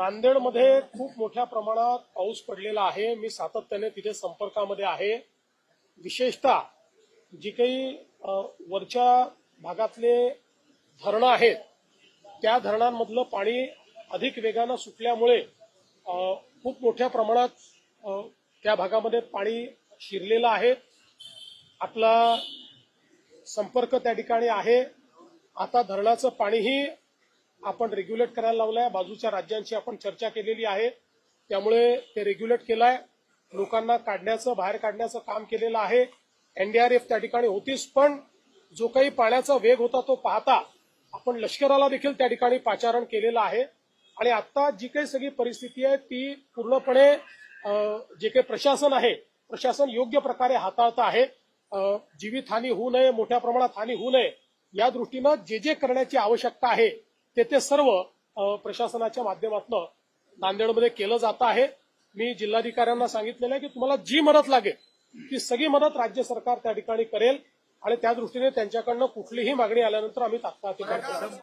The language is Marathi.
नांदेडमध्ये खूप मोठ्या प्रमाणात पाऊस पडलेला आहे. मी सातत्याने तिथे संपर्कामध्ये आहे. विशेषतः जी काही वरच्या भागातले धरणं आहेत त्या धरणांमधलं पाणी अधिक वेगानं सुटल्यामुळे खूप मोठ्या प्रमाणात त्या भागामध्ये पाणी शिरलेलं आहे. आपला संपर्क त्या ठिकाणी आहे. आता धरणाचं पाणीही आपण रेग्युलेट करायला लावलाय. बाजूच्या राज्यांशी आपण चर्चा केलेली आहे. त्यामुळे ते रेग्युलेट केलंय. लोकांना काढण्याचं बाहेर काढण्याचं काम केलेलं आहे. एनडीआरएफ त्या ठिकाणी होतीच पण जो काही पाण्याचा वेग होता तो पाहता आपण लष्कराला देखील त्या ठिकाणी पाचारण केलेलं आहे. आणि आता जी काही सगळी परिस्थिती आहे ती पूर्णपणे जे काही प्रशासन आहे प्रशासन योग्य प्रकारे हाताळत आहे. जीवितहानी होऊ नये मोठ्या प्रमाणात हानी होऊ नये या दृष्टीनं जे जे करण्याची आवश्यकता आहे ते ते सर्व अं, प्रशासनाच्या माध्यमातून नांदेडमध्ये केलं जात आहे. मी जिल्हाधिकाऱ्यांना सांगितलेलं आहे की तुम्हाला जी मदत लागेल ती सगळी मदत राज्य सरकार त्या ठिकाणी करेल आणि त्या दृष्टीने त्यांच्याकडनं कुठलीही मागणी आल्यानंतर आम्ही तात्काळ करतो.